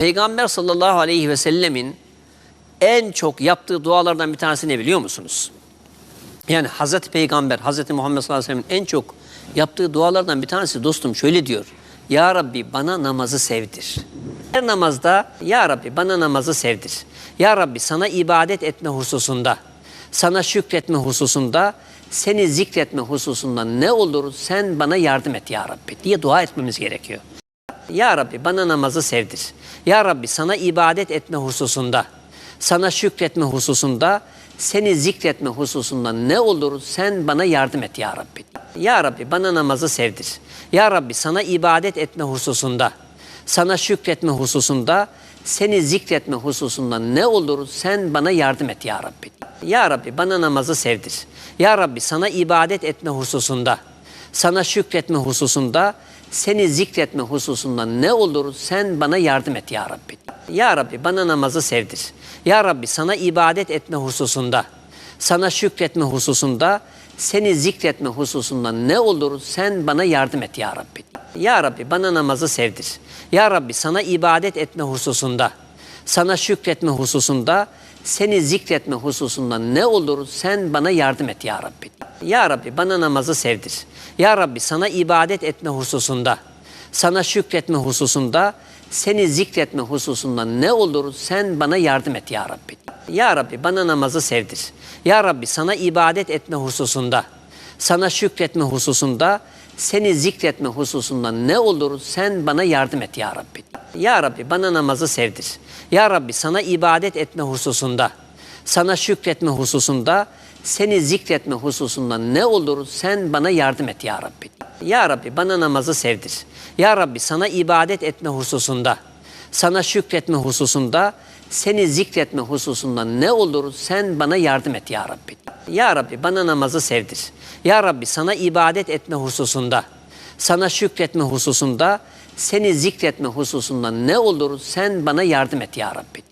Peygamber sallallahu aleyhi ve sellemin en çok yaptığı dualardan bir tanesi ne biliyor musunuz? Yani Hazreti Peygamber, Hazreti Muhammed sallallahu aleyhi ve sellem'in en çok yaptığı dualardan bir tanesi dostum şöyle diyor. Ya Rabbi bana namazı sevdir. Her namazda Ya Rabbi bana namazı sevdir. Ya Rabbi sana ibadet etme hususunda, sana şükretme hususunda, seni zikretme hususunda ne olur sen bana yardım et Ya Rabbi diye dua etmemiz gerekiyor. Ya Rabbi bana namazı sevdir. Ya Rabbi sana ibadet etme hususunda, sana şükretme hususunda, seni zikretme hususunda ne olur sen bana yardım et Ya Rabbi. Ya Rabbi bana namazı sevdir. Ya Rabbi sana ibadet etme hususunda, sana şükretme hususunda, seni zikretme hususunda ne olur sen bana yardım et Ya Rabbi. Ya Rabbi bana namazı sevdir. Ya Rabbi sana ibadet etme hususunda, sana şükretme hususunda, seni zikretme hususunda ne olur sen bana yardım et ya Rabbi. Ya Rabbi bana namazı sevdir. Ya Rabbi sana ibadet etme hususunda, sana şükretme hususunda, seni zikretme hususunda ne olur sen bana yardım et ya Rabbi. Ya Rabbi bana namazı sevdir. Ya Rabbi sana ibadet etme hususunda, sana şükretme hususunda, seni zikretme hususunda ne olur sen bana yardım et ya Rabbi. Ya Rabbi bana namazı sevdir. Ya Rabbi sana ibadet etme hususunda, sana şükretme hususunda, seni zikretme hususunda ne olur sen bana yardım et ya Rabbi. Ya Rabbi bana namazı sevdir. Ya Rabbi sana ibadet etme hususunda, sana şükretme hususunda, seni zikretme hususunda ne olur sen bana yardım et ya Rabbi. Ya Rabbi bana namazı sevdir. Ya Rabbi sana ibadet etme hususunda, sana şükretme hususunda, seni zikretme hususunda ne olur sen bana yardım et ya Rabbi. Ya Rabbi bana namazı sevdir. Ya Rabbi sana ibadet etme hususunda, sana şükretme hususunda, seni zikretme hususunda ne olur sen bana yardım et ya Rabbi. Ya Rabbi bana namazı sevdir. Ya Rabbi sana ibadet etme hususunda, sana şükretme hususunda, seni zikretme hususunda ne olur sen bana yardım et ya Rabbi.